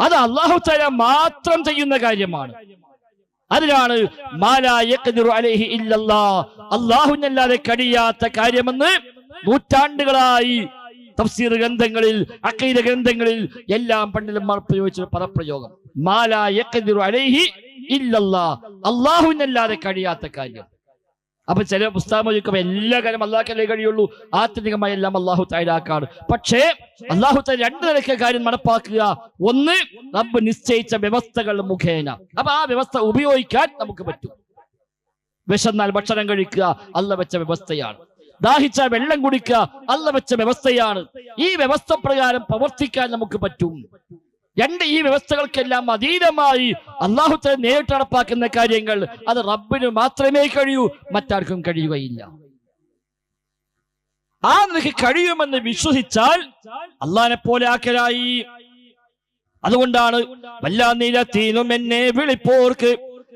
അത് അള്ളാഹു തല മാത്രം ചെയ്യുന്ന കാര്യമാണ്. അതിനാണ് അള്ളാഹുനല്ലാതെ കഴിയാത്ത കാര്യമെന്ന് നൂറ്റാണ്ടുകളായി തഫ്സീർ ഗ്രന്ഥങ്ങളിൽ അക്കൈത ഗ്രന്ഥങ്ങളിൽ എല്ലാം പണ്ഡിതന്മാർ പ്രയോഗിച്ച പദപ്രയോഗം. മാലാ അലൈഹി ഇല്ലല്ലാ അല്ലാഹുവിനല്ലാതെ കഴിയാത്ത കാര്യം. അപ്പൊ ചില പുസ്തകം ചോദിക്കുമ്പോൾ എല്ലാ കാര്യം അള്ളാഹ്ക്കല്ലേ കഴിയുള്ളൂ. ആത്യന്തികമായി എല്ലാം അള്ളാഹു തയ്യാറാക്കാണ് പക്ഷേ അള്ളാഹു തല രണ്ട് നിലയ്ക്ക് കാര്യം നടപ്പാക്കുക. ഒന്ന് റബ്ബ് നിശ്ചയിച്ച വ്യവസ്ഥകൾ മുഖേന. അപ്പൊ ആ വ്യവസ്ഥ ഉപയോഗിക്കാൻ നമുക്ക് പറ്റും. വിശന്നാൽ ഭക്ഷണം കഴിക്കുക അല്ല വെച്ച വ്യവസ്ഥയാണ്. ദാഹിച്ച വെള്ളം കുടിക്കുക അല്ല വെച്ച വ്യവസ്ഥയാണ്. ഈ വ്യവസ്ഥ പ്രകാരം പ്രവർത്തിക്കാൻ നമുക്ക് പറ്റും. രണ്ട് ഈ വ്യവസ്ഥകൾക്കെല്ലാം അതീതമായി അള്ളാഹുത്തെ നേരിട്ട് നടപ്പാക്കുന്ന കാര്യങ്ങൾ അത് റബ്ബിന് മാത്രമേ കഴിയൂ മറ്റാർക്കും കഴിയുകയില്ല. ആ നിനക്ക് കഴിയുമെന്ന് വിശ്വസിച്ചാൽ അള്ളാഹിനെ പോലെ ആക്കലായി. അതുകൊണ്ടാണ് വല്ലാ നീല തീനും എന്നെ വിളിപ്പോർക്ക്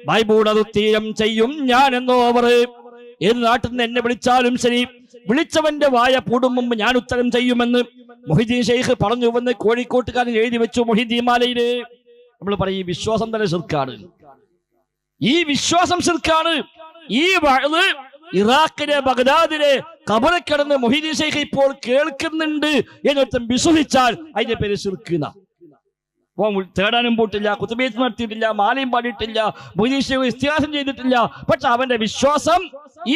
ബൈബൂടത് തീരം ചെയ്യും ഞാൻ എന്നോവർ ഏത് നാട്ടിൽ നിന്ന് എന്നെ വിളിച്ചാലും ശരി വിളിച്ചവന്റെ വായ പൂടും മുമ്പ് ഞാൻ ഉത്തരം ചെയ്യുമെന്ന് മൊഹിദ്ദീൻ ഷെയ്ഖ് പറഞ്ഞു വന്ന് കോഴിക്കോട്ടുകാരൻ എഴുതി വെച്ചു മൊഹിദ്ദീൻ മാലയിൽ. നമ്മൾ പറയും ഈ വിശ്വാസം തന്നെ ശിർക്കാണ്. ഈ വിശ്വാസം ശിർക്കാണ്. ഈ വഴുത് ഇറാഖിലെ ബഗ്ദാദിലെ കബറക്കിടന്ന് മൊഹിദ്ദീൻ ഷെയ്ഖ് ഇപ്പോൾ കേൾക്കുന്നുണ്ട് എന്നൊരുത്തം വിശ്വസിച്ചാൽ അതിന്റെ പേര് ശിർക്കുന്ന തേടാനും പോയിട്ടില്ല കുത്തുബീസ് നടത്തിയിട്ടില്ല മാലയും പാടിയിട്ടില്ല മൊഹീദീൻ ഷെയ്ഖ് ചെയ്തിട്ടില്ല. പക്ഷെ അവന്റെ വിശ്വാസം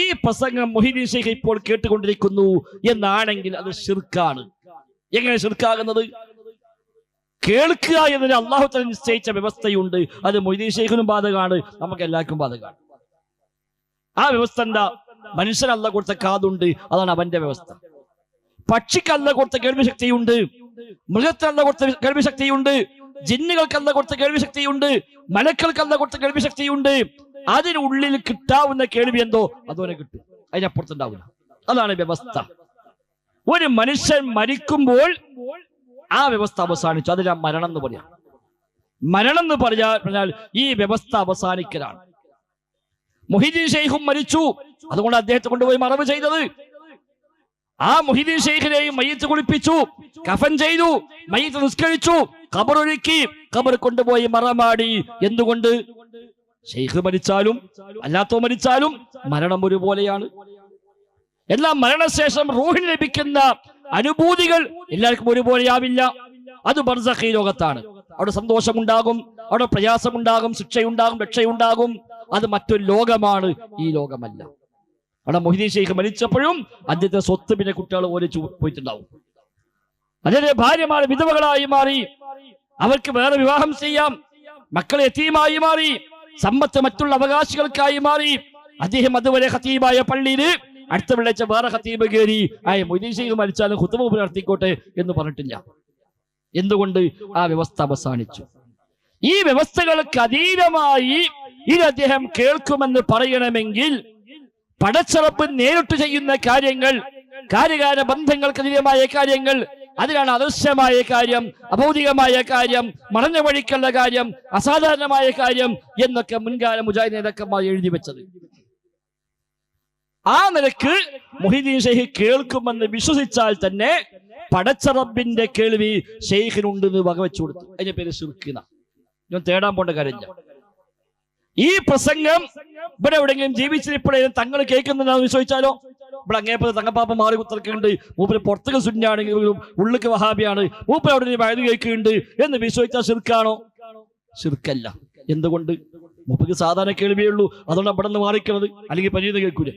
ഈ പ്രസംഗം മൊഹീദീൻ ഷെയ്ഖ് ഇപ്പോൾ കേട്ടുകൊണ്ടിരിക്കുന്നു എന്നാണെങ്കിൽ അത് ഷിർക്കാണ് എങ്ങനെ ഷിർക്കാകുന്നത് കേൾക്കുക എന്നതിന് അള്ളാഹു തന്നെ നിശ്ചയിച്ച വ്യവസ്ഥയുണ്ട്. അത് മൊയ്തീൻ ഷെയ്ഖിനും ബാധകമാണ് നമുക്ക് എല്ലാവർക്കും ബാധകമാണ്. ആ വ്യവസ്ഥ എന്താ? മനുഷ്യൻ അല്ല കൊടുത്ത കാതുണ്ട് അതാണ് അവന്റെ വ്യവസ്ഥ. പക്ഷിക്ക് അല്ല കൊടുത്ത കേൾവി ശക്തിയുണ്ട് മൃഗത്തിന് കൊടുത്ത കേൾവി ശക്തിയുണ്ട് ജിന്നുകൾക്ക് അല്ല കൊടുത്ത കേൾവി ശക്തിയുണ്ട് മലക്കൾക്ക് അല്ല കൊടുത്ത കേൾവി ശക്തിയുണ്ട് അതിനുള്ളിൽ കിട്ടാവുന്ന കേൾവി എന്തോ? അതുവരെ കിട്ടും. അതിനപ്പുറത്തുണ്ടാവില്ല. അതാണ് വ്യവസ്ഥ. ഒരു മനുഷ്യൻ മരിക്കുമ്പോൾ ആ വ്യവസ്ഥ അവസാനിച്ചു. അതിനാ മരണം എന്ന് പറയാം. മരണം എന്ന് പറഞ്ഞാൽ ഈ വ്യവസ്ഥ അവസാനിക്കലാണ്. മൊഹിദീൻ ഷെയ്ഖും മരിച്ചു. അതുകൊണ്ട് അദ്ദേഹത്തെ കൊണ്ടുപോയി മറവ് ചെയ്തത്. ആ മുഹിദീൻ ഷെയ്ഖിനെയും മയ്യത്ത് കുളിപ്പിച്ചു കഫൻ ചെയ്തു മയ്യത്ത് നിസ്കരിച്ചു കബറൊഴുക്കി ഖബർ കൊണ്ടുപോയി മറമാടി. എന്തുകൊണ്ട്? ഷെയ്ഖ് മരിച്ചാലും അല്ലാത്തോ മരിച്ചാലും മരണം ഒരുപോലെയാണ്. എല്ലാ മരണശേഷം റൂഹിന് ലഭിക്കുന്ന അനുഭൂതികൾ എല്ലാവർക്കും ഒരുപോലെയാവില്ല. അത് ബർസഖി ലോകത്താണ്. അവിടെ സന്തോഷമുണ്ടാകും അവിടെ പ്രയാസമുണ്ടാകും ശിക്ഷയുണ്ടാകും രക്ഷയുണ്ടാകും. അത് മറ്റൊരു ലോകമാണ് ഈ ലോകമല്ല. അവിടെ മൊഹിദീൻ ഷെയ്ഖ് മരിച്ചപ്പോഴും അദ്ദേഹത്തെ സ്വത്ത് പിന്നെ കുട്ടികൾ ഓലിച്ചു പോയിട്ടുണ്ടാവും. അതിന്റെ ഭാര്യമാർ വിധവകളായി മാറി. അവർക്ക് വേറെ വിവാഹം ചെയ്യാം. മക്കളെ എത്തിയുമായി മാറി. സമ്പത്ത് മറ്റുള്ള അവകാശികൾക്കായി മാറി. അദ്ദേഹം അതുവരെ ഹത്തീബായ പള്ളിയിൽ അടുത്ത വെള്ളിയാഴ്ച വേറെ ഹത്തീബ് കയറി. ആയ മൊയ്തീൻ ഷെയ്ഖ് മരിച്ചാലും ഹുത്തമ നടത്തിക്കോട്ടെ എന്ന് പറഞ്ഞിട്ടില്ല. എന്തുകൊണ്ട്? ആ വ്യവസ്ഥ അവസാനിച്ചു. ഈ വ്യവസ്ഥകൾക്ക് അതീതമായി ഇത് അദ്ദേഹം കേൾക്കുമെന്ന് പറയണമെങ്കിൽ പടച്ചറപ്പ് നേരിട്ട് ചെയ്യുന്ന കാര്യങ്ങൾ കാര്യകാര ബന്ധങ്ങൾക്ക് അതീതമായ കാര്യങ്ങൾ അതിനാണ് അദൃശ്യമായ കാര്യം അഭൗതികമായ കാര്യം മറഞ്ഞ വഴിക്കുള്ള കാര്യം അസാധാരണമായ കാര്യം എന്നൊക്കെ മുൻകാല മുജാഹിദ് നേതാക്കന്മാർ എഴുതി വെച്ചത്. ആ നിലയ്ക്ക് മൊഹിദ്ദീൻ ഷെയ്ഖ് കേൾക്കുമെന്ന് വിശ്വസിച്ചാൽ തന്നെ പടച്ചറബിന്റെ കേൾവി ഷെയ്ഖിനുണ്ടെന്ന് വകവെച്ചു കൊടുത്തു. അതിന്റെ പേര് സുർക്കിന ഞാൻ തേടാൻ പോണ്ട കാര്യമില്ല. ഈ പ്രസംഗം ഇവിടെ എവിടെയെങ്കിലും ജീവിച്ചിരിപ്പോഴേലും തങ്ങൾ കേൾക്കുന്നുണ്ടെന്ന് ചോദിച്ചാലോ? ഇവിടെ അങ്ങേപ്പത് തങ്ങപ്പാപ്പ മാറി കുത്തിറക്കുന്നുണ്ട് മൂപ്പര് പുറത്തേക്ക് സുന്നാണെങ്കിലും ഉള്ളിക്ക് വഹാബിയാണ്. മൂപ്പര് അവിടെ വയത് കേൾക്കുന്നുണ്ട് എന്ന് വിശ്വസിച്ചാൽ ശിർക്കാണോ? ശിർക്കല്ല. എന്തുകൊണ്ട്? മൂപ്പക്ക് സാധാരണ കേൾവിയേ ഉള്ളൂ. അതുകൊണ്ട് അവിടെ നിന്ന് മാറിക്കണത്. അല്ലെങ്കിൽ പരീന്ന് കേൾക്കൂലേ?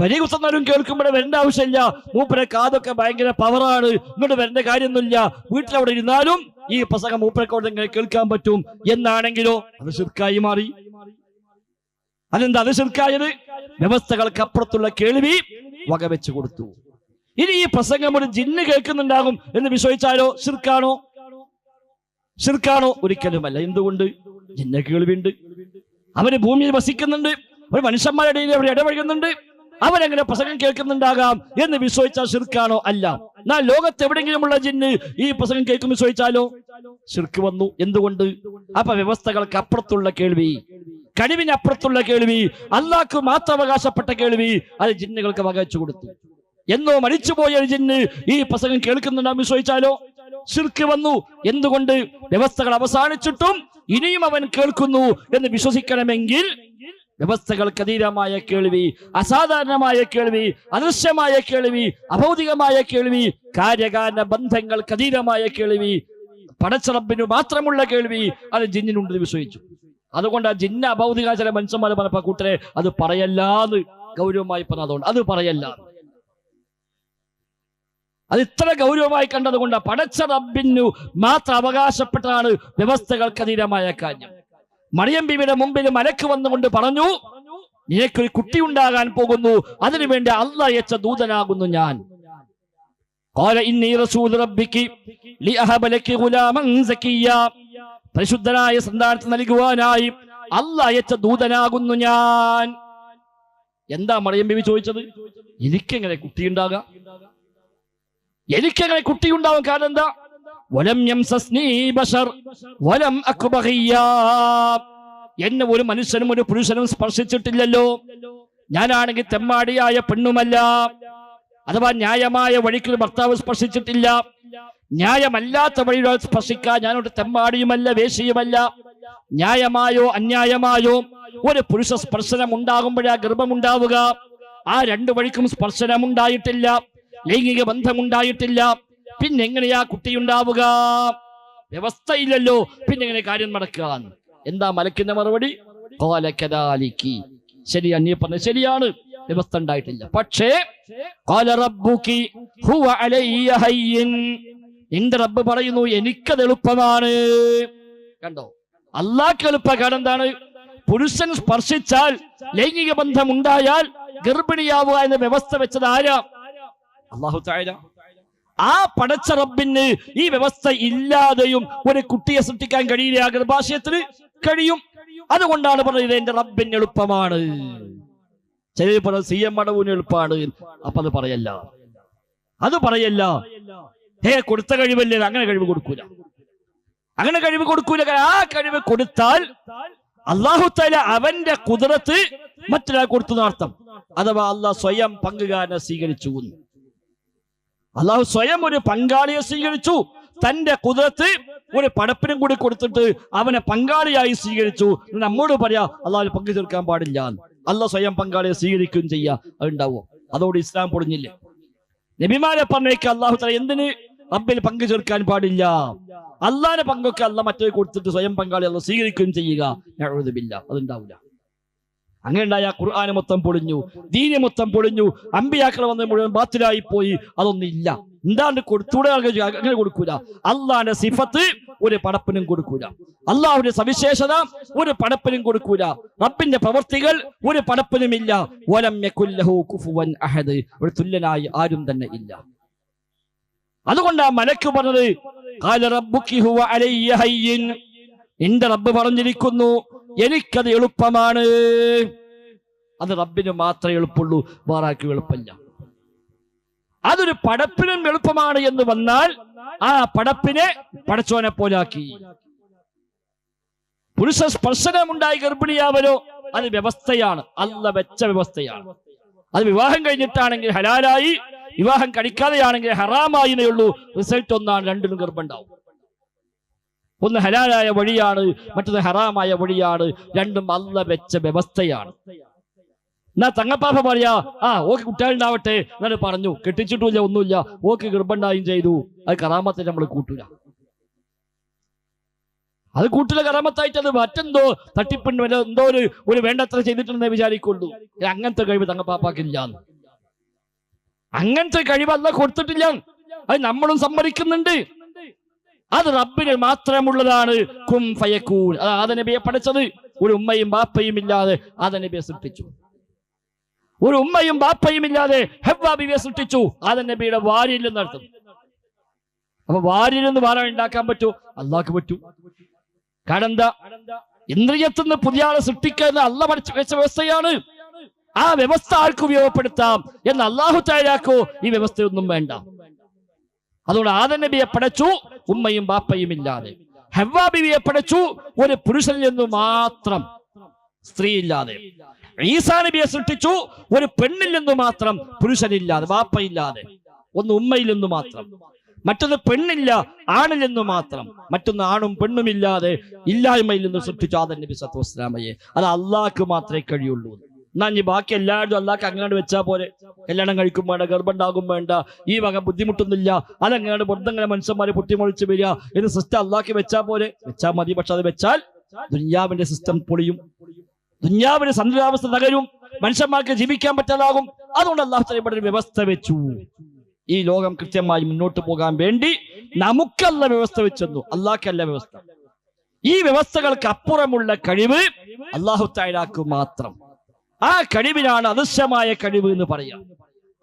പരി കുത്തുന്നവരും കേൾക്കുമ്പോഴേ വരേണ്ട ആവശ്യമില്ല. മൂപ്പരെ കാതൊക്കെ ഭയങ്കര പവറാണ് ഇങ്ങോട്ട് വരേണ്ട കാര്യമൊന്നുമില്ല. വീട്ടിലവിടെ ഇരുന്നാലും ഈ പ്രസംഗം മൂപ്പരൊക്കെ അവിടെ ഇങ്ങനെ കേൾക്കാൻ പറ്റും എന്നാണെങ്കിലോ അത് ശിർക്കായി മാറി. അതെന്താ? അത് ശിർക്കായത്? വ്യവസ്ഥകൾക്ക് അപ്പുറത്തുള്ള കേൾവി വകവെച്ചു കൊടുത്തു. ഇനി ഈ പ്രസംഗം ഒരു ജിന്ന് കേൾക്കുന്നുണ്ടാകും എന്ന് വിശ്വസിച്ചാലോ? ശിർക്കാണോ? ശിർക്കാണോ? ഒരിക്കലുമല്ല. എന്തുകൊണ്ട്? ജിന്ന കേൾവിണ്ട് അവർ ഭൂമിയിൽ വസിക്കുന്നുണ്ട്. ഒരു മനുഷ്യന്മാരുടെ ഇടയിൽ അവർ ഇടപഴകുന്നുണ്ട്. അവരെങ്ങനെ പ്രസംഗം കേൾക്കുന്നുണ്ടാകാം എന്ന് വിശ്വസിച്ചാൽ ശിർക്കാണോ? അല്ല. എന്നാൽ ലോകത്ത് എവിടെയെങ്കിലുമുള്ള ജിന്ന് ഈ പ്രസംഗം കേൾക്കുമ്പോൾ ചോദിച്ചാലോ? ശിർക്ക് വന്നു. എന്തുകൊണ്ട്? അപ്പൊ വ്യവസ്ഥകൾക്ക് അപ്പുറത്തുള്ള കേൾവി. കഴിവിനപ്പുറത്തുള്ള കേൾവി. അള്ളാഹ്ക്ക് മാത്രം അവകാശപ്പെട്ട കേൾവി. അത് ജിന്നുകൾക്ക് വകച്ചു കൊടുത്തു. എന്നോ മരിച്ചുപോയ ഒരു ജിന്ന് ഈ പ്രസംഗം കേൾക്കുന്നുണ്ടാകും ചോദിച്ചാലോ? ശിർക്ക് വന്നു. എന്തുകൊണ്ട്? വ്യവസ്ഥകൾ അവസാനിച്ചിട്ടും ഇനിയും അവൻ കേൾക്കുന്നു എന്ന് വിശ്വസിക്കണമെങ്കിൽ വ്യവസ്ഥകൾക്ക് അതീതമായ കേൾവി അസാധാരണമായ കേൾവി അദൃശ്യമായ കേൾവി അഭൗതികമായ കേൾവി കാര്യകാരണ ബന്ധങ്ങൾക്ക് അതീതമായ കേൾവി പടച്ചറപ്പിനു മാത്രമുള്ള കേൾവി അത് ജിന്നിനുണ്ട് വിശ്വസിച്ചു. അതുകൊണ്ട് ആ ജിന്ന അഭൗതിക ചില മനുഷ്യന്മാർ പറഞ്ഞപ്പോ കൂട്ടരെ അത് പറയല്ലാന്ന് ഗൗരവമായി പറഞ്ഞതുകൊണ്ട് അത് പറയല്ല അത് ഇത്ര ഗൗരവമായി കണ്ടതുകൊണ്ട് പടച്ച റബ്ബിനു മാത്രം അവകാശപ്പെട്ടതാണ് വ്യവസ്ഥകൾക്ക് അതീതമായ കാര്യം. മറിയം ബിബിയുടെ മുമ്പിൽ മലക്ക് വന്നുകൊണ്ട് പറഞ്ഞു നിനക്കൊരു കുട്ടി ഉണ്ടാകാൻ പോകുന്നു. അതിനുവേണ്ടി അല്ല അയച്ച ദൂതനാകുന്നു ഞാൻ. പരിശുദ്ധനായ സന്താനത്ത് നൽകുവാനായി അല്ല അയച്ച ദൂതനാകുന്നു ഞാൻ. എന്താ മറിയം ബിബി ചോദിച്ചത്? എനിക്കെങ്ങനെ കുട്ടിയുണ്ടാകാം എനിക്കെങ്ങനെ കുട്ടിയുണ്ടാവും കാരണം എന്താ? വലം ബശർ വലം. എന്നെ ഒരു മനുഷ്യനും ഒരു പുരുഷനും സ്പർശിച്ചിട്ടില്ലല്ലോ. ഞാനാണെങ്കിൽ തെമ്മാടിയായ പെണ്ണുമല്ല. അഥവാ ന്യായമായ വഴിക്ക് ഭർത്താവ് സ്പർശിച്ചിട്ടില്ല. ന്യായമല്ലാത്ത വഴിയുടെ സ്പർശിക്കാൻ ഞാനൊരു തെമ്മാടിയുമല്ല വേശിയുമല്ല. ന്യായമായോ അന്യായമായോ ഒരു പുരുഷ സ്പർശനം ഉണ്ടാകുമ്പോഴാ ഗർഭമുണ്ടാവുക. ആ രണ്ടു വഴിക്കും സ്പർശനം ഉണ്ടായിട്ടില്ല ലൈംഗിക ബന്ധമുണ്ടായിട്ടില്ല. പിന്നെങ്ങനെയാ കുട്ടിയുണ്ടാവുക വ്യവസ്ഥയില്ലല്ലോ. പിന്നെങ്ങനെ കാര്യം നടക്കുക എന്താ മലക്കിന്റെ മറുപടി? കോലക്കതാലിക്ക് ശരി അന്യ പറഞ്ഞ ശരിയാണ്. വ്യവസ്ഥ ഉണ്ടായിട്ടില്ല. പക്ഷേ എന്റെ റബ്ബ് പറയുന്നു എനിക്കത് എളുപ്പമാണ്. കണ്ടോ? അള്ളാക്ക് എളുപ്പ കാരണം എന്താണ്? പുരുഷൻ സ്പർശിച്ചാൽ ലൈംഗിക ബന്ധം ഉണ്ടായാൽ ഗർഭിണിയാവുക എന്ന വ്യവസ്ഥ വെച്ചത് ആരാ? അള്ളാഹു താരാ ആ പടച്ച റബ്ബിന് ഈ വ്യവസ്ഥ ഇല്ലാതെയും ഒരു കുട്ടിയെ സൃഷ്ടിക്കാൻ കഴിയില്ല ഗർഭാശയത്തിന് കഴിയും. അതുകൊണ്ടാണ് പറഞ്ഞത് എന്റെ റബ്ബിന് എളുപ്പമാണ്. ചിലർ പറഞ്ഞത് സി എം അടവിന് എളുപ്പമാണ്. അപ്പൊ അത് പറയല്ല. അത് പറയല്ല. ഹേ കൊടുത്ത കഴിവല്ലേ? അങ്ങനെ കഴിവ് കൊടുക്കൂല. അങ്ങനെ കഴിവ് കൊടുക്കൂല. ആ കഴിവ് കൊടുത്താൽ അള്ളാഹു തല അവന്റെ കുതിരത്ത് മറ്റൊരാൾ കൊടുത്തു നടത്തം അഥവാ അള്ളാഹ് സ്വയം പങ്കുകാരനെ സ്വീകരിച്ചു. അള്ളാഹു സ്വയം ഒരു പങ്കാളിയെ സ്വീകരിച്ചു. തന്റെ കുതിരത്ത് ഒരു പടപ്പിനും കൂടി കൊടുത്തിട്ട് അവനെ പങ്കാളിയായി സ്വീകരിച്ചു. നമ്മോട് പറയാ അള്ളാഹു പങ്കു ചേർക്കാൻ പാടില്ല അള്ളാഹ് സ്വയം പങ്കാളിയെ സ്വീകരിക്കുകയും ചെയ്യാ. അതുണ്ടാവോ. അതോട് ഇസ്ലാം പൊടിഞ്ഞില്ലേ നബിമാരെ പറഞ്ഞേക്ക് അള്ളാഹു തല എന്തിന് റബ്ബിൽ പങ്കു ചേർക്കാൻ പാടില്ല? അള്ളാഹിന്റെ പങ്കൊക്കെ അല്ല മറ്റേ കൊടുത്തിട്ട് സ്വയം പങ്കാളി അല്ല സ്വീകരിക്കുകയും ചെയ്യുക. നഅൂദുബില്ലാ. അതുണ്ടാവില്ല അങ്ങനെ ഉണ്ടായ ഖുർആന് മൊത്തം പൊളിഞ്ഞു ദീനി മൊത്തം പൊളിഞ്ഞു അമ്പിയാക്കൾ വന്ന മുഴുവൻ ബാത്തിലായി പോയി അതൊന്നില്ല എന്താണ്ട് കൊടുത്തൂടെ അങ്ങനെ കൊടുക്കൂല. അള്ളാന്റെ സിഫത്ത് ഒരു പടപ്പിനും കൊടുക്കൂല. അള്ളാഹുവിന്റെ സവിശേഷത ഒരു പടപ്പിനും കൊടുക്കൂല. റബ്ബിന്റെ പ്രവർത്തികൾ ഒരു പടപ്പിനും ഇല്ല വലം യകുല്ലഹു കുഫുവൻ അഹദ്. ഒരു തുല്യനായി ആരും തന്നെ ഇല്ല. അതുകൊണ്ടാ മലക്ക് പറഞ്ഞത്. എന്റെ റബ്ബ് പറഞ്ഞിരിക്കുന്നു എനിക്കത് എളുപ്പമാണ്. അത് റബ്ബിന് മാത്രമേ എളുപ്പമുള്ളൂ വാറാക്കി എളുപ്പമല്ല. അതൊരു പടപ്പിനും എളുപ്പമാണ് എന്ന് വന്നാൽ ആ പടപ്പിനെ പടച്ചോനെ പോലാക്കി. പുരുഷ സ്പർശനമുണ്ടായി ഗർഭിണിയാവലോ അത് വ്യവസ്ഥയാണ്. അല്ല വെച്ച വ്യവസ്ഥയാണ്. അത് വിവാഹം കഴിഞ്ഞിട്ടാണെങ്കിൽ ഹലാലായി വിവാഹം കഴിക്കാതെയാണെങ്കിൽ ഹറാമായി ഉള്ളൂ. റിസൾട്ട് ഒന്നാണ് രണ്ടിനും ഗർഭമുണ്ടാവും ഒന്ന് ഹലാലായ വഴിയാണ് മറ്റത് ഹറാമായ വഴിയാണ് രണ്ടും അല്ല വെച്ച വ്യവസ്ഥയാണ്. എന്നാ തങ്ങപ്പാപ്പ പറയാ ആ ഓക്ക് കുട്ടികളുണ്ടാവട്ടെ എന്നാണ് പറഞ്ഞു. കെട്ടിച്ചിട്ടുമില്ല ഒന്നുമില്ല. ഓക്ക് ഗർഭണ്ടായും ചെയ്തു. അത് കറാമത്തെ നമ്മൾ കൂട്ടൂല അത് കൂട്ടിലെ കറാമത്തായിട്ട് അത് മറ്റെന്തോ തട്ടിപ്പിണ്ട് എന്തോ ഒരു ഒരു വേണ്ടത്ര ചെയ്തിട്ടുണ്ടെന്നേ വിചാരിക്കുള്ളൂ. അങ്ങനത്തെ കഴിവ് തങ്ങപ്പാപ്പാക്കില്ല അങ്ങനത്തെ കഴിവ് അല്ല കൊടുത്തിട്ടില്ല. അത് നമ്മളും സമ്മതിക്കുന്നുണ്ട്. അത് റബ്ബിന് മാത്രമുള്ളതാണ്. കും ഫയക്കൂൻ അത് ആദനബിയെ പഠിച്ചത്. ഒരു ഉമ്മയും ബാപ്പയും ഇല്ലാതെ ആദനബിയെ സൃഷ്ടിച്ചു. ഒരു ഉമ്മയും ബാപ്പയും ഇല്ലാതെ ഹെബ്ബാബിയെ സൃഷ്ടിച്ചു. ആദനബിയുടെ വാരിയിൽ നടത്തും. അപ്പൊ വാരിയിൽ നിന്ന് വാര ഉണ്ടാക്കാൻ പറ്റൂ? അള്ളാഹ്ക്ക് പറ്റൂ. കാരണം എന്താ ഇന്ദ്രിയത്തിൽ നിന്ന് പുതിയ ആളെ സൃഷ്ടിക്കുന്ന അല്ല പഠിച്ചു വെച്ച വ്യവസ്ഥയാണ്. ആ വ്യവസ്ഥ ആർക്ക് ഉപയോഗപ്പെടുത്താം. എന്ന് അള്ളാഹു തയ്യാറാക്കോ ഈ വ്യവസ്ഥയൊന്നും വേണ്ട. അതുകൊണ്ട് ആദ നബിയെ പടച്ചു ഉമ്മയും ബാപ്പയും ഇല്ലാതെ. ഹവ്വാ ബിവിയെ പടച്ചു ഒരു പുരുഷനിൽ നിന്ന് മാത്രം സ്ത്രീ ഇല്ലാതെ. ഈസാ നബിയെ സൃഷ്ടിച്ചു ഒരു പെണ്ണിൽ നിന്ന് മാത്രം പുരുഷനില്ലാതെ ബാപ്പയില്ലാതെ ഒന്ന് ഉമ്മയിൽ നിന്ന് മാത്രം. മറ്റൊന്ന് പെണ്ണില്ല ആണിൽ നിന്ന് മാത്രം. മറ്റൊന്ന് ആണും പെണ്ണുമില്ലാതെ ഇല്ലായ്മയിൽ നിന്ന് സൃഷ്ടിച്ചു ആദൻ നബി സത്തു വസ്ലാമയെ അത് അള്ളാഹ്ക്ക് മാത്രമേ കഴിയുള്ളൂ. എന്നാ ഇനി ബാക്കി എല്ലാവരും അല്ലാക്ക് അങ്ങാണ്ട് വെച്ചാൽ പോലെ കല്യാണം കഴിക്കും വേണ്ട ഗർഭുണ്ടാകും വേണ്ട ഈ വക ബുദ്ധിമുട്ടൊന്നുമില്ല. അതങ്ങാണ്ട് വെറുതെ മനുഷ്യന്മാരെ പൊട്ടിമൊഴിച്ച് വരിക. ഇത് സിസ്റ്റം അല്ലാക്കി വെച്ചാൽ പോലെ വെച്ചാൽ മതി പക്ഷെ അത് വെച്ചാൽ ദുന്യാവിന്റെ സിസ്റ്റം പൊളിയും. ദുന്യാവിന്റെ സന്തുലാവസ്ഥ തകരും. മനുഷ്യന്മാർക്ക് ജീവിക്കാൻ പറ്റാതാകും. അതുകൊണ്ട് അള്ളാഹു ഒരു വ്യവസ്ഥ വെച്ചു. ഈ ലോകം കൃത്യമായി മുന്നോട്ട് പോകാൻ വേണ്ടി നമുക്കല്ല വ്യവസ്ഥ വെച്ചെന്നു. അള്ളാഹ്ക്കല്ല വ്യവസ്ഥ. ഈ വ്യവസ്ഥകൾക്ക് അപ്പുറമുള്ള കഴിവ് അള്ളാഹു തായാക്ക് മാത്രം. ആ കഴിവിനാണ് അദൃശ്യമായ കഴിവ് എന്ന് പറയാം.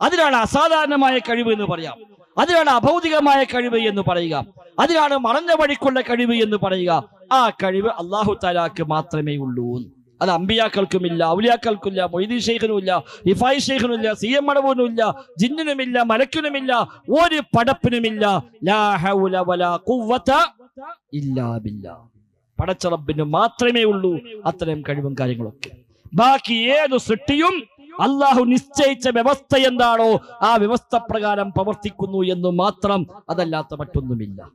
അതിനാണ് അസാധാരണമായ കഴിവ് എന്ന് പറയാം. അതിനാണ് അഭൗതികമായ കഴിവ് എന്ന് പറയുക. അതിനാണ് മറഞ്ഞ വഴിക്കുള്ള കഴിവ് എന്ന് പറയുക. ആ കഴിവ് അള്ളാഹു താലാക്ക് മാത്രമേ ഉള്ളൂ അത് അമ്പിയാക്കൾക്കുമില്ല ഔലിയാക്കൾക്കില്ല മൊയ്തീ ഷെയ്ഖിനുമില്ല ഇഫായി ഷെയ്ഖിനുമില്ല സി എം മടവൂനുമില്ല ജിന്നിനുമില്ല മലക്കിനുമില്ല ഒരു പടപ്പിനുമില്ല പടച്ചറബിന് മാത്രമേ ഉള്ളൂ അത്തരം കഴിവും കാര്യങ്ങളൊക്കെ. ബാക്കി ഏത് സൃഷ്ടിയും അള്ളാഹു നിശ്ചയിച്ച വ്യവസ്ഥ എന്താണോ ആ വ്യവസ്ഥ പ്രകാരം പ്രവർത്തിക്കുന്നു എന്ന് മാത്രം അതല്ലാത്ത മറ്റൊന്നുമില്ല.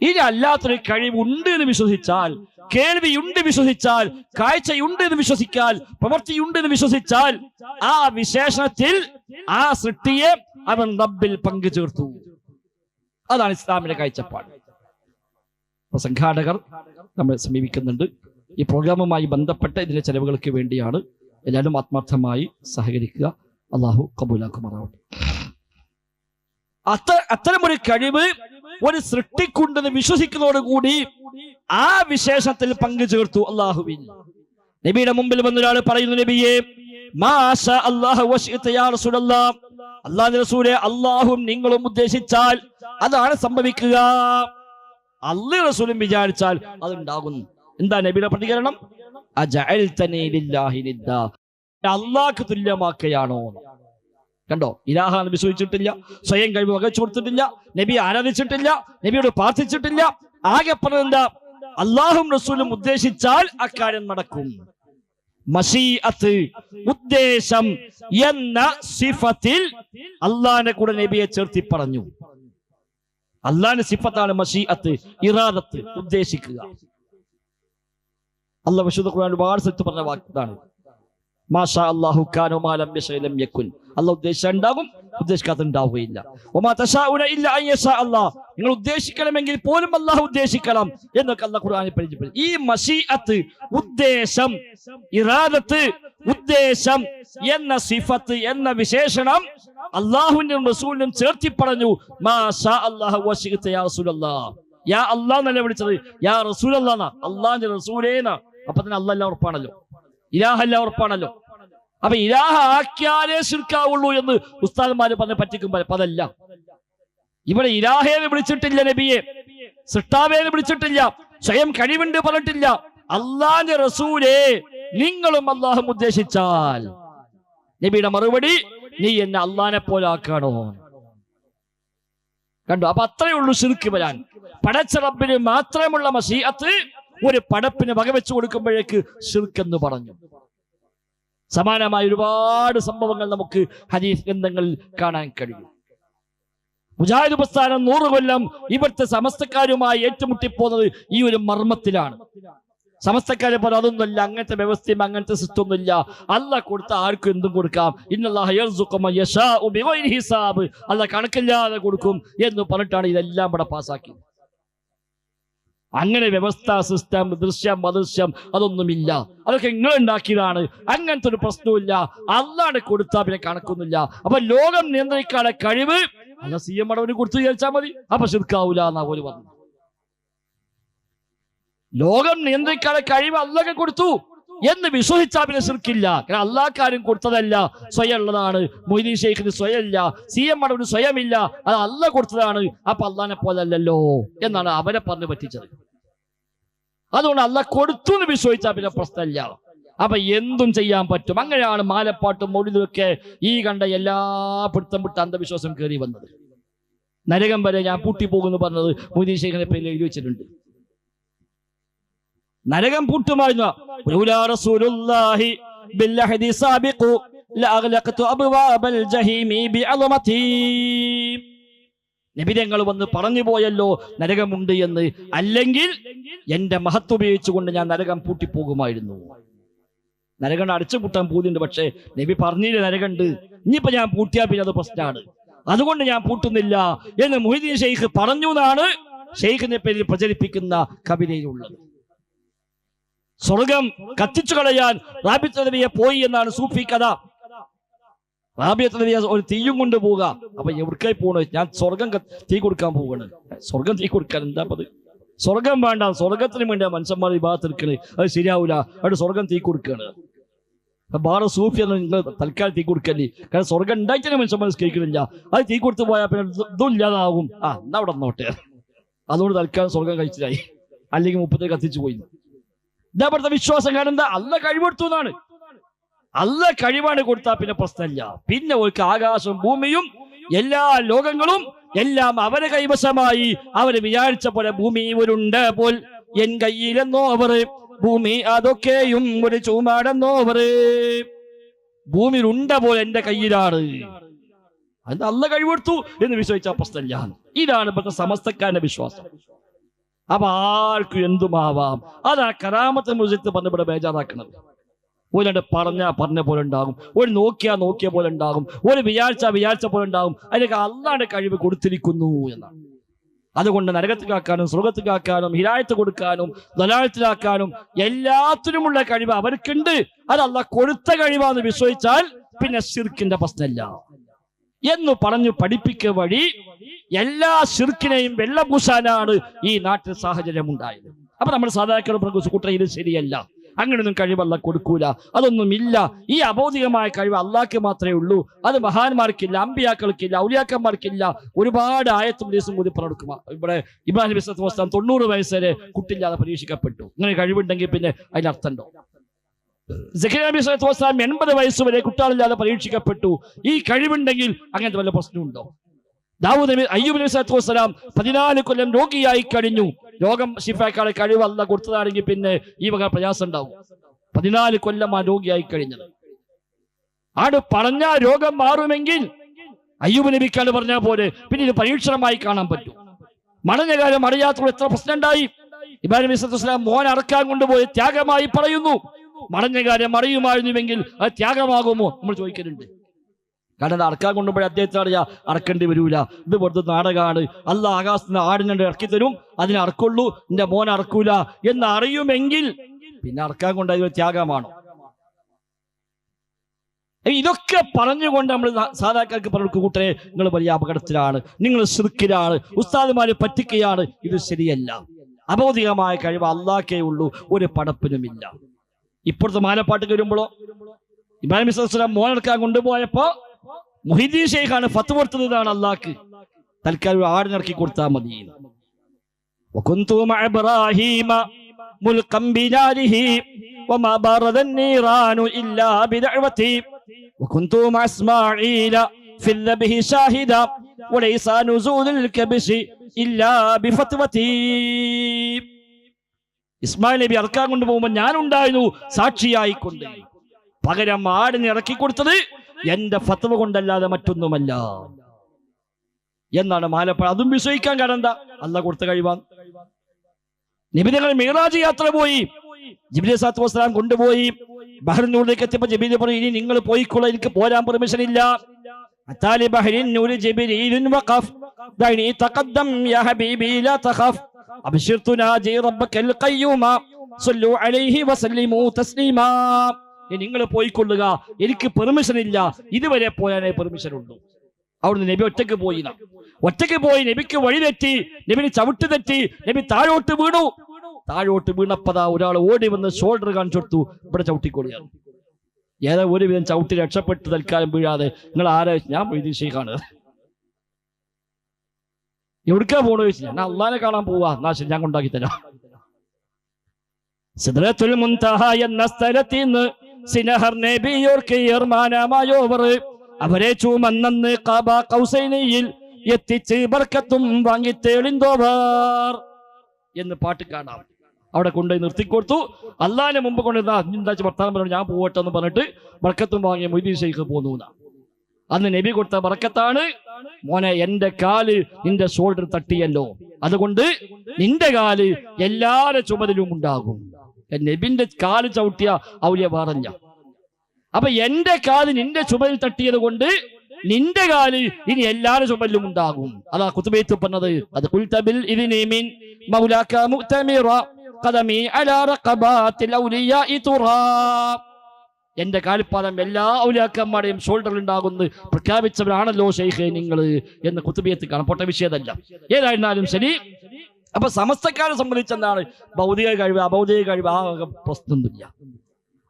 ഇനി അല്ലാത്തൊരു കഴിവുണ്ട് എന്ന് വിശ്വസിച്ചാൽ കേൾവിയുണ്ട് വിശ്വസിച്ചാൽ കാഴ്ചയുണ്ട് എന്ന് വിശ്വസിച്ചാൽ പ്രവർത്തിയുണ്ട് എന്ന് വിശ്വസിച്ചാൽ ആ വിശേഷണത്തിൽ ആ സൃഷ്ടിയെ അവൻ റബ്ബിൽ പങ്കു ചേർത്തു. അതാണ് ഇസ്ലാമിന്റെ കാഴ്ചപ്പാട്. സംഘാടകർ നമ്മൾ സമീപിക്കുന്നുണ്ട്. ഈ പ്രോഗ്രാമുമായി ബന്ധപ്പെട്ട ഇതിന്റെ ചെലവുകൾക്ക് വേണ്ടിയാണ് എല്ലാവരും ആത്മാർത്ഥമായി സഹകരിക്കുക. അള്ളാഹു കബൂലാക്കുമാറാവട്ടെ. അത്ത അത്തരമൊരു കഴിവ് ഒരു സൃഷ്ടിക്കുണ്ടെന്ന് വിശ്വസിക്കുന്നതോടുകൂടി ആ വിശേഷത്തിൽ പങ്കു ചേർത്തു അള്ളാഹുവിൻ. നബിയുടെ മുമ്പിൽ വന്നൊരാൾ പറയുന്നു നബിയെ അള്ളാഹും നിങ്ങളും ഉദ്ദേശിച്ചാൽ അതാണ് സംഭവിക്കുക. അല്ലെ റസൂലും വിചാരിച്ചാൽ അതുണ്ടാകുന്നു. എന്താ നബിയുടെ പ്രതികരണം? അള്ളാഹ് തുല്യമാക്കുകയാണോ കണ്ടോ? ഇലാഹ നബി ചോദിച്ചിട്ടില്ല സ്വയം കഴിവ് വകച്ചു കൊടുത്തിട്ടില്ല നബി ആരാധിച്ചിട്ടില്ല നബിയോട് പ്രാർത്ഥിച്ചിട്ടില്ല. ആകെ പറഞ്ഞെന്താ അള്ളാഹും റസൂലും ഉദ്ദേശിച്ചാൽ അക്കാര്യം നടക്കും. ഉദ്ദേശം എന്ന സിഫത്തിൽ അള്ളാഹിനെ കൂടെ നബിയെ ചേർത്തി പറഞ്ഞു. അള്ളാഹിന്റെ സിഫത്താണ് മഷീഅത്ത് ഇറാദത്ത് ഉദ്ദേശിക്കുക. അള്ളാഹ് വിശുദ്ധ ഖുർആൻ ഒരുപാട് സ്ഥലത്ത് പറഞ്ഞ വാക്കാണ് മാഷാ അള്ളാഹു കാനോ മാലം അല്ല തശാഉന ഇല്ലാ അൻ യശാ അല്ലാഹ് നിങ്ങൾ ഉദ്ദേശിക്കണമെങ്കിൽ പോലും അള്ളാഹു ഉദ്ദേശിക്കണം എന്നൊക്കെ അല്ല ഖുർആനിൽ പരിചയപ്പെടുത്തി. ഈ മഷീഅത്ത് ഉദ്ദേശം ഇറാദത്ത് ഉദ്ദേശം എന്ന സിഫത്ത് എന്ന വിശേഷണം അള്ളാഹുവിനും റസൂലിനും ചേർത്തി പറഞ്ഞു മാഷാ അല്ലാഹു വശിഅത യാ റസൂലല്ലാഹ്. യാ അള്ളാഹ് എന്നല്ല വിളിച്ചത്? യാ റസൂലല്ലാഹ് അള്ളാഹിന്റെ റസൂലേന അപ്പൊ തന്നെ അല്ലല്ല ഉറപ്പാണല്ലോ. ഇലാഹല്ല ഉറപ്പാണല്ലോ. അപ്പൊ ഇലാഹ ആക്കിയാലേ ശുൽക്കാവുള്ളൂ എന്ന് ഉസ്താദന്മാര് പറഞ്ഞ് പറ്റിക്കും അതല്ല. ഇവിടെ ഇലാഹേന്ന് വിളിച്ചിട്ടില്ല നബിയെ. സൃഷ്ടാവേന്ന് വിളിച്ചിട്ടില്ല. സ്വയം കഴിവുണ്ട് പറഞ്ഞിട്ടില്ല. അള്ളാന്റെ റസൂലേ നിങ്ങളും അള്ളാഹും ഉദ്ദേശിച്ചാൽ നബിയുടെ മറുപടി നീ എന്നെ അള്ളാനെ ആക്കാണോ? കണ്ടു? അപ്പൊ അത്രയേ ഉള്ളൂ ശിർക്ക് വരാൻ. പടച്ച റബ്ബിന് മാത്രമുള്ള മസീഅത്ത് ഒരു പടപ്പിന് വകവെച്ചു കൊടുക്കുമ്പോഴേക്ക് ശുൽക്കെന്ന് പറഞ്ഞു. സമാനമായ ഒരുപാട് സംഭവങ്ങൾ നമുക്ക് ഹദീസ് ഗ്രന്ഥങ്ങളിൽ കാണാൻ കഴിയും. മുജാഹിദ് പ്രസ്ഥാനം നൂറ് കൊല്ലം ഇവിടുത്തെ സമസ്തക്കാരുമായി ഏറ്റുമുട്ടിപ്പോകുന്നത് ഈ ഒരു മർമ്മത്തിലാണ്. സമസ്തക്കാരെ പോലെ അതൊന്നുമില്ല അങ്ങനത്തെ വ്യവസ്ഥയും അങ്ങനത്തെ സിസ്റ്റം ഒന്നുമില്ല. അല്ല കൊടുത്ത ആർക്കും എന്തും കൊടുക്കാം. ഹിസാബ്. അല്ല കണക്കില്ലാതെ കൊടുക്കും എന്ന് പറഞ്ഞിട്ടാണ് ഇതെല്ലാം ഇവിടെ പാസ്സാക്കിയത്. അങ്ങനെ വ്യവസ്ഥ സിസ്റ്റം ദൃശ്യം അദൃശ്യം അതൊന്നുമില്ല. അതൊക്കെ നിങ്ങൾ ഉണ്ടാക്കിയതാണ് അങ്ങനത്തെ ഒരു പ്രശ്നവുമില്ല. അതാണ് കൊടുത്താൽ പിന്നെ കണക്കൊന്നുമില്ല. അപ്പൊ ലോകം നിയന്ത്രിക്കാനുള്ള കഴിവ് അല്ല സി എം അടവിന് കൊടുത്തു വിചാരിച്ചാൽ മതി. അപ്പൊ ശിർക്കാവൂല എന്നാ പോലും പറഞ്ഞു ലോകം നിയന്ത്രിക്കാനുള്ള കഴിവ് അല്ലൊക്കെ കൊടുത്തു. എന്ന് വിശ്വസിച്ചാൽ പിന്നെ ശിർക്കില്ല. കാരണം അള്ളാഹ്ക്കാരും കൊടുത്തതല്ല സ്വയം ഉള്ളതാണ് മൊയ്തീൻ ഷെയ്ഖിന് സ്വയമില്ല സി എം മടവിന് സ്വയമില്ല. അത് അല്ല കൊടുത്തതാണ്. അപ്പൊ അള്ളാനെ പോലല്ലല്ലോ എന്നാണ് അവരെ പറഞ്ഞു പറ്റിച്ചത്. അതുകൊണ്ട് അല്ല കൊടുത്തു എന്ന് വിശ്വസിച്ചാൽ പിന്നെ പ്രശ്നമില്ല. അപ്പൊ എന്തും ചെയ്യാൻ പറ്റും. അങ്ങനെയാണ് മാലപ്പാട്ടും മൊഴിതൊക്കെ ഈ കണ്ട എല്ലാ പിടുത്തം വിട്ട് അന്ധവിശ്വാസം കയറി വന്നത്. നരകം വരെ ഞാൻ പൂട്ടിപ്പോകുന്നു പറഞ്ഞത് മൊയ്തീൻ ഷെയ്ഖിനെ പേരിൽ എഴുതി വെച്ചിട്ടുണ്ട്. ജഹീമി ബിഅളമതി നബിതങ്ങൾ വന്ന് പറഞ്ഞു പോയല്ലോ നരകമുണ്ട് എന്ന്. അല്ലെങ്കിൽ എന്റെ മഹത്വം ഉപയോഗിച്ചുകൊണ്ട് ഞാൻ നരകം പൂട്ടിപ്പോകുമായിരുന്നു. നരകം അടച്ചു പൂട്ടാൻ പോകുന്നുണ്ട് പക്ഷേ നബി പറഞ്ഞില്ല നരകണ്ട് ഇനിയിപ്പോ ഞാൻ പൂട്ടിയാൽ പിന്നെ അത് പ്രശ്നമാണ്. അതുകൊണ്ട് ഞാൻ പൂട്ടുന്നില്ല എന്ന് മൊയ്തീൻ ഷെയ്ഖ് പറഞ്ഞു എന്നാണ് ഷെയ്ഖിനെ പേരിൽ പ്രചരിപ്പിക്കുന്ന കവിതയിലുള്ളത്. സ്വർഗം കത്തിച്ചു കളയാൻ റാബിത്ത് നബിയെ പോയി എന്നാണ് സൂഫി കഥ. റാബിയത്ത് നബിയെ ഒരു തീയും കൊണ്ട് പോവുക. അപ്പൊ എവിടേക്കായി പോണു? ഞാൻ സ്വർഗം തീ കൊടുക്കാൻ പോവുകയാണ്. സ്വർഗം തീ കൊടുക്കാൻ എന്താ അത് സ്വർഗം വേണ്ട സ്വർഗത്തിന് വേണ്ട മനുഷ്യന്മാർ ഈ ഭാഗത്ത് എടുക്കണേ അത് ശരിയാവൂല. അവിടെ സ്വർഗം തീ കൊടുക്കുകയാണ്. ബാറ സൂഫി എന്ന് നിങ്ങൾ തൽക്കാലം തീ കൊടുക്കല്ലേ? കാരണം സ്വർഗം ഉണ്ടായിട്ടാണ് മനുഷ്യന്മാർ സ്കേക്കുന്നില്ല അത് തീ കൊടുത്തു പോയാൽ പിന്നെ ഇത് ഇല്ലാതാവും. ആ എന്നാ അവിടെ നോട്ടെ അതുകൊണ്ട് തൽക്കാലം സ്വർഗം കഴിച്ചിട്ടായി അല്ലെങ്കിൽ മുപ്പത്തേക്ക് കത്തിച്ചു പോയി. ഇതാ വിശ്വാസം കാരണം എന്താ അല്ല കഴിവെടുത്തു എന്നാണ്. അല്ല കഴിവാണ് കൊടുത്താൽ പിന്നെ പ്രശ്നമില്ല. പിന്നെ ഒരു ആകാശവും ഭൂമിയും എല്ലാ ലോകങ്ങളും എല്ലാം അവരെ കൈവശമായി. അവർ വിചാരിച്ച പോലെ ഭൂമി ഒരുണ്ട് പോൽ എൻ കയ്യിലെന്നോ അവർ ഭൂമി അതൊക്കെയും ഒരു ചൂമാടെന്നോ അവർ. ഭൂമിയിൽ ഉണ്ട പോലെ എന്റെ കയ്യിലാണ്. അത് അല്ല കഴിവെടുത്തു എന്ന് വിശ്വസിച്ച പ്രശ്നമില്ല. ഇതാണ് ഇപ്പോഴത്തെ സമസ്തക്കാരന്റെ വിശ്വാസം. അപ്പൊ ആർക്കും എന്തുമാവാം? അതാ കറാമത്ത് മ്യൂസിയത്ത് പറഞ്ഞ ഇവിടെ ബേജാറാക്കുന്നത് ഒരു പറഞ്ഞ പറഞ്ഞ പോലെ ഉണ്ടാകും. ഒരു നോക്കിയാ നോക്കിയ പോലെ ഉണ്ടാകും. ഒരു വിചാരിച്ച വിചാരിച്ച പോലെ ഉണ്ടാകും. അതിനൊക്കെ അള്ളാന്റെ കഴിവ് കൊടുത്തിരിക്കുന്നു എന്നാണ്. അതുകൊണ്ട് നരകത്തിലാക്കാനും സ്വർഗത്തിലാക്കാനും ഹിരായത്ത് കൊടുക്കാനും ദലാഴത്തിലാക്കാനും എല്ലാത്തിനുമുള്ള കഴിവ് അവർക്കുണ്ട്. അതല്ല കൊടുത്ത കഴിവാന്ന് വിശ്വസിച്ചാൽ പിന്നെ സിർക്കിന്റെ പ്രശ്നമല്ല. എന്ന് പറഞ്ഞു പഠിപ്പിക്ക വഴി എല്ലാ ശിർക്കിനെയും വെള്ളപൂശാനാണ് ഈ നാട്ടിൽ സാഹചര്യം ഉണ്ടായത് അപ്പൊ നമ്മൾ സാധാരണ കൂട്ടർ ഇത് ശരിയല്ല. അങ്ങനെയൊന്നും കഴിവല്ല കൊടുക്കൂല. അതൊന്നും ഇല്ല. ഈ അബോധികമായ കഴിവ് അള്ളാഹ്ക്ക് മാത്രമേ ഉള്ളൂ. അത് മഹാന്മാർക്കില്ല അമ്പിയാക്കൾക്കില്ല ഔലിയാക്കന്മാർക്കില്ല. ഒരുപാട് ആയത്തും ദിവസം കൂടി പറഞ്ഞെടുക്കും ഇവിടെ ഇബ്രാഹിം അലൈഹി വസല്ലം തൊണ്ണൂറ് വയസ്സുവരെ കുട്ടില്ലാതെ പരീക്ഷിക്കപ്പെട്ടു. അങ്ങനെ കഴിവുണ്ടെങ്കിൽ പിന്നെ അതിനർത്ഥമുണ്ടോ സക്കറിയ നബി എൺപത് വയസ്സുവരെ കുട്ടികളില്ലാതെ പരീക്ഷിക്കപ്പെട്ടു. ഈ കഴിവുണ്ടെങ്കിൽ അങ്ങനത്തെ വല്ല പ്രശ്നമുണ്ടോ ദാവൂദ് നബി അയ്യൂബ് നബി സ്വല്ലല്ലാഹു വസ്സലാം പതിനാല് കൊല്ലം രോഗിയായി കഴിഞ്ഞു. രോഗം ഷിഫാക്കാളെ കഴിവ് അല്ല കൊടുത്തതാണെങ്കിൽ പിന്നെ ഈ വക പ്രയാസം ഉണ്ടാവും. പതിനാല് കൊല്ലം ആ രോഗിയായി കഴിഞ്ഞത്. ആട് പറഞ്ഞ രോഗം മാറുമെങ്കിൽ അയ്യൂബ് നബിക്കാട് പറഞ്ഞ പോലെ പിന്നെ ഇത് പരീക്ഷണമായി കാണാൻ പറ്റും. മടഞ്ഞ കാലം അറിയാത്തപ്പോൾ എത്ര പ്രശ്നം ഉണ്ടായി ഇബ്രാഹിം നബി സ്വല്ലല്ലാഹു വസ്സലാം മോൻ അറക്കാൻ കൊണ്ടുപോയി ത്യാഗമായി പറയുന്നു. മടഞ്ഞ കാര്യം അറിയുമായിരുന്നുവെങ്കിൽ അത് ത്യാഗമാകുമോ? നമ്മൾ ചോദിക്കലുണ്ട്. കാരണം അത് അറക്കാൻ കൊണ്ടുപോയി അദ്ദേഹത്തിന് അറിയാം അറക്കേണ്ടി വരൂല. ഇത് വെറുതെ നാടകമാണ് അല്ല ആകാശത്തിന് ആടിനെ ഇറക്കി തരും. അതിനെ അറക്കുള്ളൂ. എന്റെ മോൻ അറക്കൂല എന്ന് അറിയുമെങ്കിൽ പിന്നെ അറക്കാൻ കൊണ്ട് ഒരു ത്യാഗമാണോ ഇതൊക്കെ പറഞ്ഞുകൊണ്ട് നമ്മൾ സാധാരണക്കാർക്ക് പറഞ്ഞു കൂട്ടരെ നിങ്ങൾ വലിയ അപകടത്തിലാണ്. നിങ്ങൾ ശിർക്കിലാണ്. ഉസ്താദുമാരെ പറ്റിക്കുകയാണ് ഇത് ശരിയല്ല. അബൗദികമായ കഴിവ് അള്ളാക്കേ ഉള്ളൂ. ഒരു പടപ്പിനുമില്ല. ഇപ്പോഴത്തെ മാലപ്പാട്ട് വരുമ്പോഴോ? ഇബ്രാഹിം ഇസ്ലാം മോനെടുക്കാൻ കൊണ്ടുപോയപ്പോ മുഹിദ്ദീൻ ഷെയ്ഖാണ് ഫത്ത് കൊടുത്തതാണ് അള്ളാഹ്ക്ക് തൽക്കാലം ഒരു ആടിനിറക്കി കൊടുത്താൽ മതി وكنت مع إبراهيم ملقا بناره وما بارد النيران إلا بدعوتي وكنت مع إسماعيل في الذبح شاهدا وليس نزول الكبش إلا بفتوتي ഇസ്മായിൽ നബി ഇറക്കാൻ കൊണ്ടുപോകുമ്പോൾ ഞാൻ ഉണ്ടായിരുന്നു സാക്ഷിയായിക്കൊണ്ട് പകരം ആടിനെ ഇറക്കി കൊടുത്തത് എന്റെ ഫത്വ കൊണ്ടല്ലാതെ മറ്റൊന്നുമല്ല. എന്നാണ് മാലപ്പഴ അതും വിശ്വസിക്കാൻ കാരണം അല്ല കൊടുത്ത കഴിവാ നിബിതങ്ങൾ മീറാജ് യാത്ര പോയി. ജിബിലി സാത്തു വസ്ലാം കൊണ്ടുപോയി. ബഹ്റിനൂറിലേക്ക് എത്തിയപ്പോ ജബീലി പറഞ്ഞു ഇനി നിങ്ങൾ പോയിക്കൊള്ള എനിക്ക് പോരാൻ പെർമിഷൻ ഇല്ല. അത്താലി ബഹ്റിൻ നൂര് ജബീലീൻ വഖഫ്. ദൈനി തഖദ്ദം യാ ഹബീബി ലാ തഖഫ്. അബ്ശിർ തുനാജി റബ്ബക്കൽ ഖയ്യൂമ. സല്ലു അലൈഹി വസല്ലിമു തസ്ലീമാ. നിങ്ങൾ പോയിക്കൊള്ളുക. എനിക്ക് പെർമിഷൻ ഇല്ല. ഇതുവരെ പോയാനേ പെർമിഷൻ ഉള്ളൂ. അവിടുന്ന് നബി ഒറ്റയ്ക്ക് പോയില്ല. ഒറ്റയ്ക്ക് പോയി നബിക്ക് വഴി തെറ്റി നബിന് ചവിട്ട് തെറ്റി നബി താഴോട്ട് വീണു. താഴോട്ട് വീണപ്പതാ ഒരാൾ ഓടി വന്ന് ഷോൾഡർ കാണിച്ചു ഇവിടെ ചവിട്ടിക്കൊള്ളിയാണ് ഒരു ഒരുവിധം ചവിട്ടി രക്ഷപ്പെട്ട് തൽക്കാലം വീഴാതെ നിങ്ങൾ ആരാ? ഞാൻ വൈദേശിക്കാണ് എവിടുക്കാ പോണോ ചോദിച്ചു. ഞാൻ അള്ളാനെ കാണാൻ പോവാ. എന്നാ ശരി ഞാൻ കൊണ്ടാക്കി തരാം. സിദ്രത്തുൽ മുൻതഹ എന്ന സ്ഥലത്ത് നിന്ന് സിനഹർ നബിയോർക്ക് അവരെ ചുമന്നു കാബ കൗസൈനയിൽ എത്തിച്ച് ബർക്കത്തും വാങ്ങി തേളിന്തോവർ എന്ന് പാട്ട് കാണാം. അവിടെ കൊണ്ടുപോയി നിർത്തിക്കൊടുത്തു അള്ളാഹിനെ മുമ്പ് കൊണ്ട് എന്താ ഭർത്താവ് പറഞ്ഞു? ഞാൻ പോവട്ടെ എന്ന് പറഞ്ഞിട്ട് ബർക്കത്തും വാങ്ങിയ മൊയ്തീൻ ഷെയ്ഖ് പോന്നു അന്ന് നബി കൊടുത്ത ബർക്കത്താണ് മോനെ എന്റെ കാൽ നിന്റെ ഷോൾഡർ തട്ടിയല്ലോ. അതുകൊണ്ട് നിന്റെ കാൽ എല്ലാ ചുമതലും ഉണ്ടാകും. നബിന്റെ കാൽ ചവിട്ടിയ ഔലിയ പറഞ്ഞ അപ്പൊ എന്റെ കാൽ നിന്റെ ചുമലിൽ തട്ടിയത് കൊണ്ട് നിന്റെ കാൽ ഇനി എല്ലാവരും ചുമലിലും ഉണ്ടാകും. അതാ കുത്തുബേത്ത് പറഞ്ഞത്. അത് കുൽത്തബിൽ ഔലിയാഇ തുറാബ് എന്റെ കാൽപ്പാദം എല്ലാ ഔലിയാക്കന്മാരുടെയും ഷോൾഡറിൽ ഉണ്ടാകുന്ന. പ്രഖ്യാപിച്ചവരാണല്ലോ ഷെയ്ഖെ നിങ്ങൾ എന്ന് കുത്തുബിയത്ത് കാണപ്പെട്ട പൊട്ട വിഷയതല്ല. ഏതായിരുന്നാലും ശരി. അപ്പൊ സമസ്തക്കാരെ സംബന്ധിച്ച് എന്താണ് ഭൗതിക കഴിവ് അഭൗതിക കഴിവ് ആ പ്രശ്നമൊന്നുമില്ല.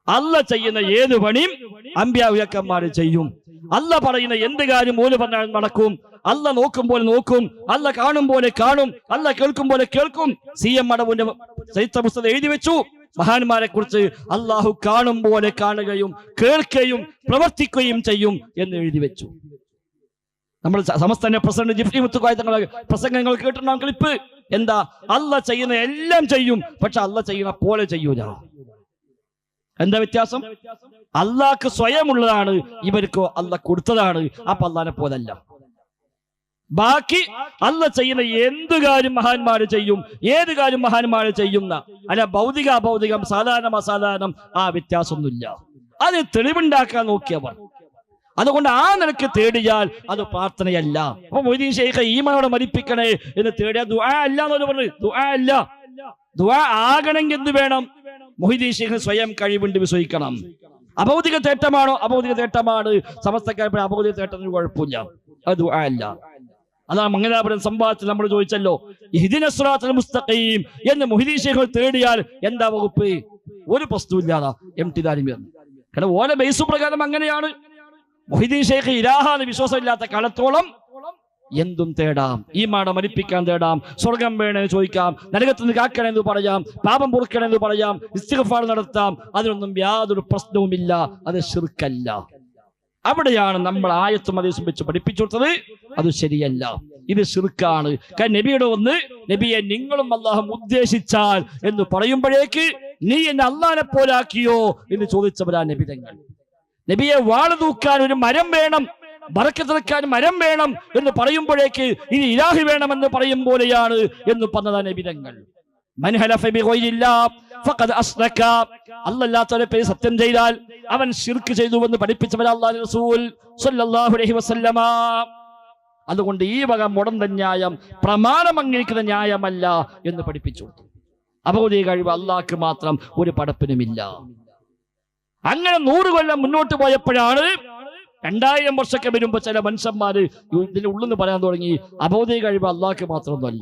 അല്ല ചെയ്യുന്ന ഏത് പണിയും അമ്പ്യാവിയക്കന്മാർ ചെയ്യും. അല്ല പറയുന്ന എന്ത് കാര്യം ഓൽ പറഞ്ഞാൽ നടക്കും. അല്ല നോക്കും പോലെ നോക്കും. അല്ല കാണും പോലെ കാണും. അല്ല കേൾക്കും പോലെ കേൾക്കും. സി എം മടവിന്റെ ചരിത്ര പുസ്തകം എഴുതി വെച്ചു. മഹാന്മാരെ കുറിച്ച് അള്ളാഹു കാണും പോലെ കാണുകയും കേൾക്കുകയും പ്രവർത്തിക്കുകയും ചെയ്യും എന്ന് എഴുതി വെച്ചു. നമ്മൾ സമസ്തന്റെ പ്രസിഡന്റ് ജിഫ്രി മുത്തുക്കായ തങ്ങളെ പ്രസംഗങ്ങൾ കേട്ടിട്ടുണ്ടാകും ക്ലിപ്പ് എന്താ? അല്ല ചെയ്യുന്ന എല്ലാം ചെയ്യും. പക്ഷെ അല്ല ചെയ്യുന്ന പോലെ ചെയ്യൂല. എന്താ വ്യത്യാസം? അള്ളാഹ്ക്ക് സ്വയമുള്ളതാണ് ഇവർക്ക് അല്ല കൊടുത്തതാണ്. അപ്പൊ അള്ളാനെ പോലല്ല. ബാക്കി അല്ല ചെയ്യുന്ന എന്ത് കാര്യം മഹാന്മാര് ചെയ്യും? ഏത് കാര്യം മഹാന്മാര് ചെയ്യുന്ന? അല്ല ഭൗതിക അഭൗതികം സാധാരണ അസാധാരണം ആ വ്യത്യാസമൊന്നുമില്ല. അത് തെളിവുണ്ടാക്കാൻ നോക്കിയവർ. അതുകൊണ്ട് ആ നിലയ്ക്ക് തേടിയാൽ അത് പ്രാർത്ഥനയല്ല. അപ്പൊ മൊയ്തീൻ ഷെയ്ഖ് ഈമാനോട് മരിപ്പിക്കണേ എന്ന് തേടിയാൽ ദുആ അല്ല എന്നൊരു പറഞ്ഞു ദുആ അല്ല. ദുആ ആകണമെങ്കിൽ എന്ത് വേണം? മൊഹിദീൻ ഷെയ്ഖ് സ്വയം കഴിവുണ്ട് വിശ്വസിക്കണം. അഭൗതിക തേട്ടമാണോ? അഭൗതിക തേട്ടമാണ്. സമസ്തക്കാർ അഭൗതിക തേട്ടത്തിന് കുഴപ്പമില്ല. അത് ദുആ അല്ല. അതാ മംഗലാപുരം സംവാദത്തിൽ നമ്മൾ ചോദിച്ചല്ലോ. ഇഹ്ദിന സിറാത്തുൽ മുസ്തഖീം എന്ന് മൊഹിദീൻ ശൈഖ് തേടിയാൽ എന്താ വകുപ്പ്? ഒരു പ്രശ്നമില്ലാതാ എം ടി ദാരിമി പറഞ്ഞു കാരണം ഓല ബേസ് പ്രകാരം അങ്ങനെയാണ്. മൊഹിദീൻ ഷെയ്ഖ് ഇരാഹാന്ന് വിശ്വാസമില്ലാത്ത കാലത്തോളം എന്തും തേടാം ഈ മാട മരിപ്പിക്കാൻ തേടാം സ്വർഗം വേണമെന്ന് ചോദിക്കാം നരകത്ത് നിന്ന് കാക്കണമെന്ന് പറയാം പാപം പൊറുക്കണമെന്ന് പറയാം ഇസ്തിഗ്ഫാർ നടത്താം അതിനൊന്നും യാതൊരു പ്രശ്നവുമില്ല അത് ശിർക്കല്ല. അവിടെയാണ് നമ്മൾ ആയത്തും അതീസും വെച്ച് പഠിപ്പിച്ചു കൊടുത്തത് അത് ശരിയല്ല ഇത് ശിർക്കാണ്. കാരണം നബിയുടെ ഒന്ന് നബിയെ നിങ്ങളും അള്ളാഹം ഉദ്ദേശിച്ചാൽ എന്ന് പറയുമ്പോഴേക്ക് നീ എന്നെ അള്ളാനെ പോലാക്കിയോ എന്ന് ചോദിച്ചവരാ നബിതങ്ങൾ. നബിയെ വാൾ തൂക്കാൻ ഒരു മരം വേണം ബറക്കത്തെടുക്കാൻ മരം വേണം എന്ന് പറയുമ്പോഴേക്ക് ഇനി ഇലാഹി വേണമെന്ന് പറയും പോലെയാണ് എന്ന് പറഞ്ഞതാ നബിതങ്ങൾ. പേര് സത്യം ചെയ്താൽ അവൻ ശിർക്ക് ചെയ്തു എന്ന് അതുകൊണ്ട് ഈ വക മുടന്ത ന്യായം പ്രമാണം അംഗീകരിക്കുന്ന ന്യായമല്ല എന്ന് പഠിപ്പിച്ചു കൊടുത്തു. അഭൗതിക കഴിവ് അള്ളാഹ്ക്ക് മാത്രം ഒരു പടപ്പിനുമില്ല. അങ്ങനെ നൂറ് കൊല്ലം മുന്നോട്ട് പോയപ്പോഴാണ് രണ്ടായിരം വർഷമൊക്കെ വരുമ്പോ ചില മനുഷ്യന്മാര് ഇതിന് ഉള്ളെന്ന് പറയാൻ തുടങ്ങി അബോധി കഴിവ് അള്ളാഹ്ക്ക് മാത്രമൊന്നുമല്ല